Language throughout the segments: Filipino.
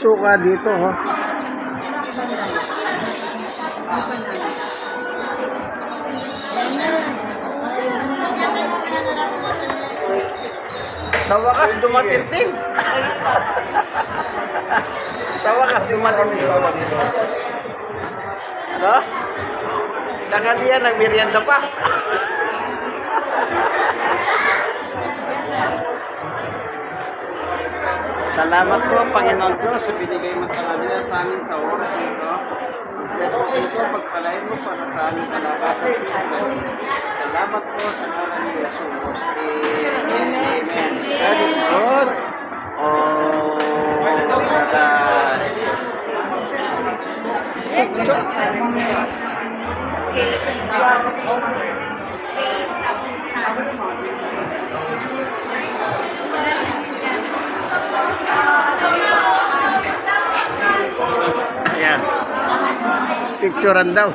Suka dito, oh. Sa wakas, dumating din. Sa wakas, dumating din. Ano? Nakaliya, nagmerienda pa. Salamat po, Panginoon Diyos, sa binigay mo talaga sa amin sa oras nito. Yes, po ito, pagpalain mo para sa aming kalakasan. Salamat po sa ngalan ni Jesus. Amen. Amen. God is good. Oh, God. Ayan. Picturean daw.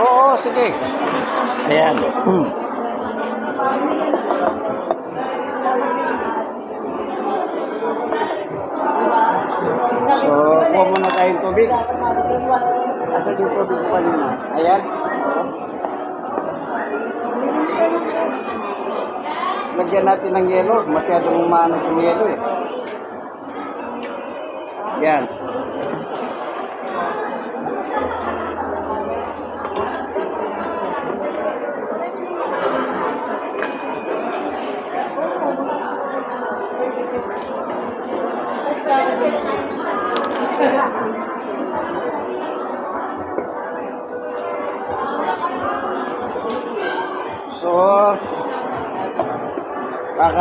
Oo, sige. Ayan. Hmm. So, kuha muna tayong tubig. Asa yung tubig ko kanina? Ayan. Lagyan natin ng yelo. Masyadong umano yung yelo eh. Yan.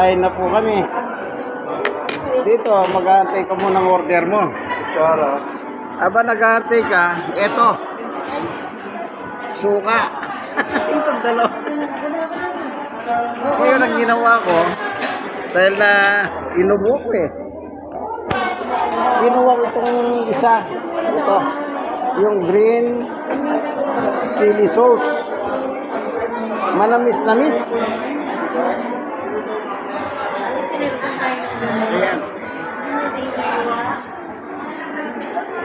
Kakain na po kami. Dito, mag-aantay ka muna ng order mo. Choro. Aba, nag-aantay ka, eto. Suka. Itong dalawa. Ngayon ang ginawa ko, dahil na inubo ko eh. Ginawa ko itong isa. Ito. Yung green chili sauce. Manamis-namis.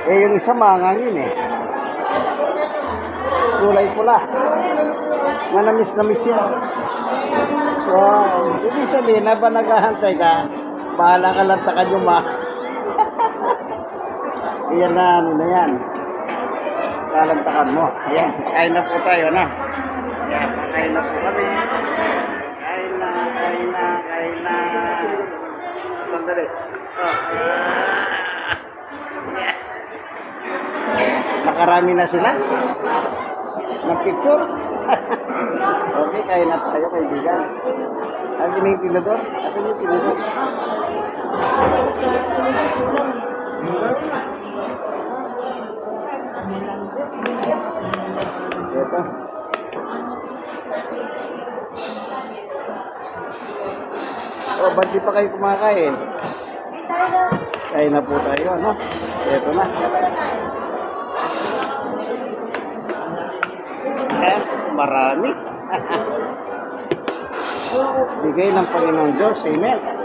Eh, yung isa mangangin eh. Kulay pula. Manamis-namis yan. So, ibig sabihin, na ba naghahantay ka, bahala ka lang takad yung ma. Iyan na, ano na yan. Kalantakan mo. Ayan, kain na po tayo na. Ayan, kain na po kami. Kain na, kain na, kain na. Sandali. Oh. Nakarami na sila. Ng picture. okay, kain na tayo kaibigan. Ang yung tinador? Asan yung tinador? Ito. Oh, ba't di pa kayo kumakain? Kain na po tayo, ano? Ito na. Marami. Bigay ng Panginoon Diyos. Amen.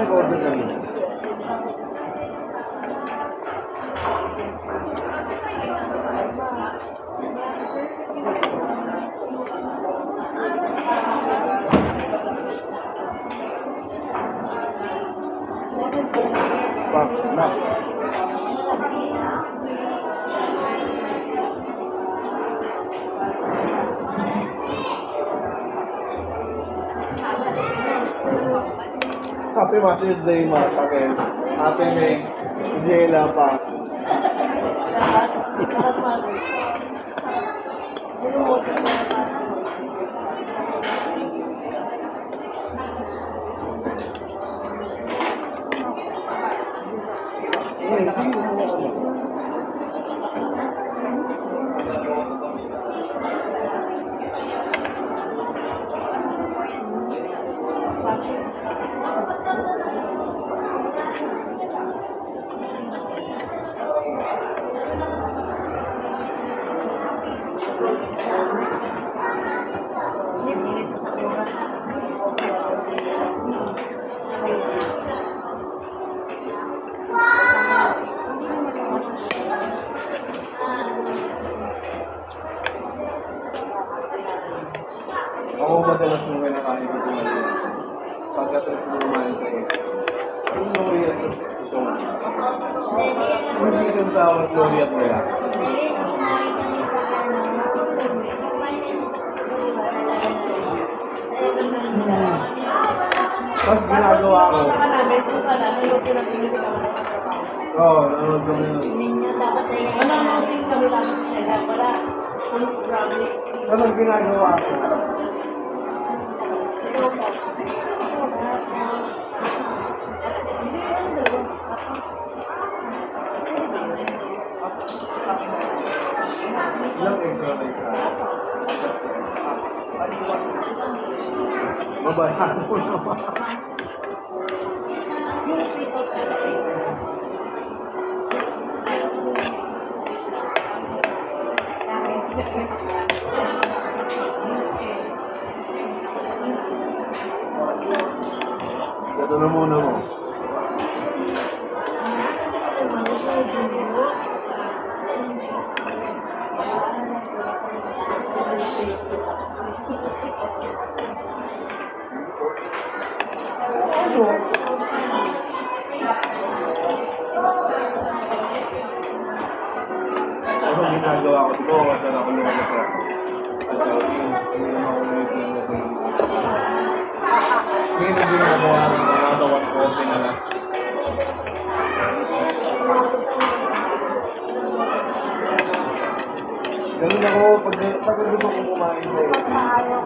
টাকা অর্ধেক Happy Mother's Day, mga kapel. Happy May. Jela pa. Ako Tapos ginagawa ko. Oo, oh, nanonood kami nun. Anong ginagawa ko? Ilang extra na isa? 我不爱 Ganun ako, pag, pag gusto ko kumain sa iyo. Maya,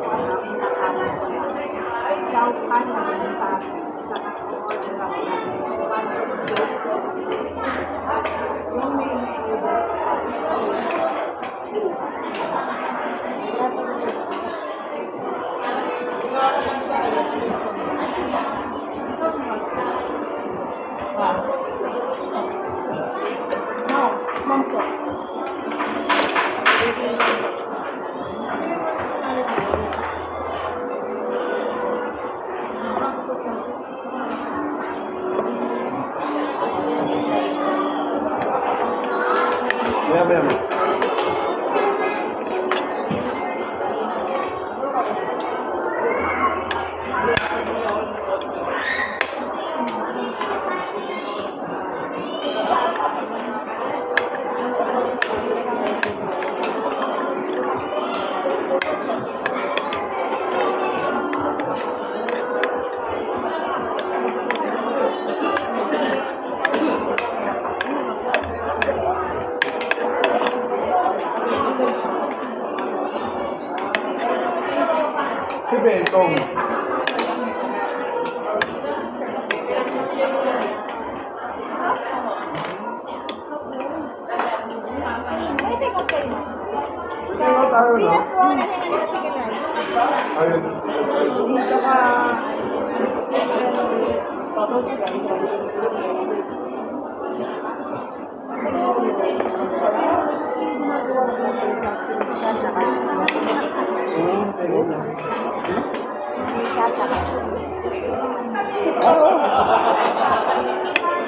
Si Bentong. Kaya tayo, no?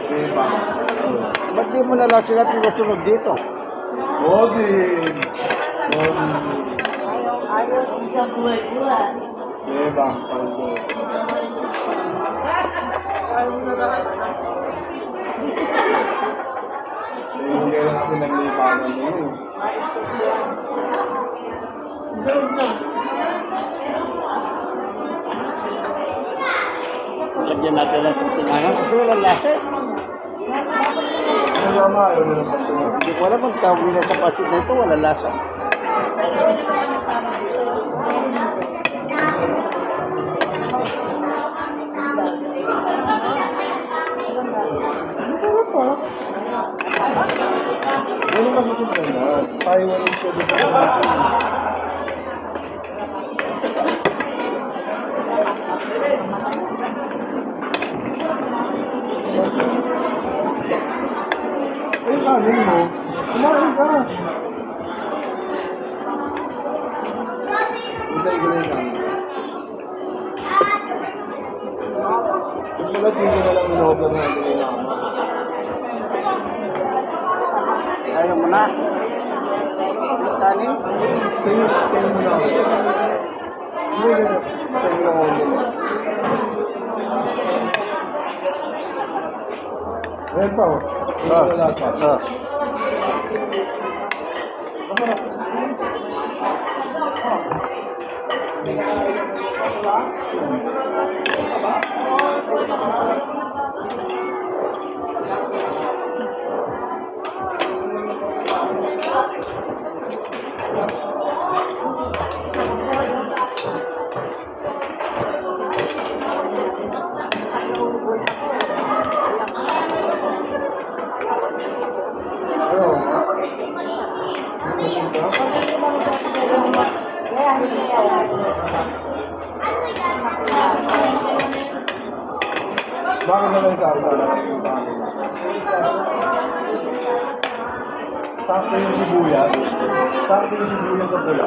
Diba? Ba't di mo na lang sila pinusunod dito? Bodin! Bodin. Diba? Yung kaya natin naglipanan mo yun. Lagyan natin ng tutinangan kasi walang lasa. Hindi ko alam kung tawag sa pasit na ito, walang lasa. Ano kasi ito ganyan? Tayo walang siya Kumain ka. Hintay ko na yung kanin. Yung pala, hindi na lang in-order natin yung nama. Ayaw mo na. Kanin? Tingin, tingin mo na ako. Hindi, hindi. Tingin mo ako. Ayan pa, yung sibuyas. Sakto yung sibuyas sa pula.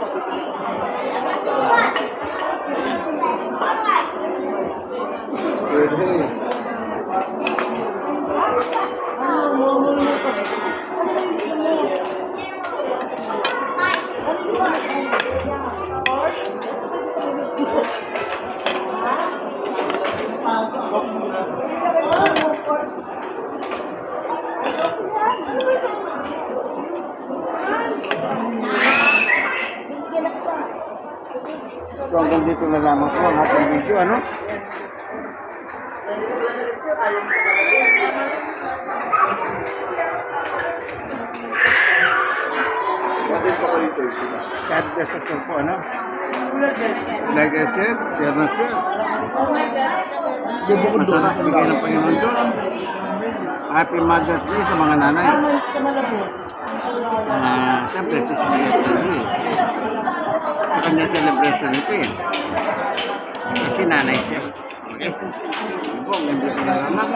É So hanggang dito na lamang po ang ating video, ano? God bless us po, ano? Like I said, share na share. Masarap bigay ng Panginoon Diyos. Happy Mother's Day sa mga nanay. Ah, Siyempre, si Siya TV. Kanya celebration ito eh. Kasi nanay siya. Okay? Yun po, nandito na lamang.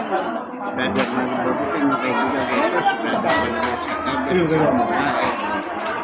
Brother na nababusin na kaibigan kay Jesus. Brother na sa Ayun, ganun. Ah,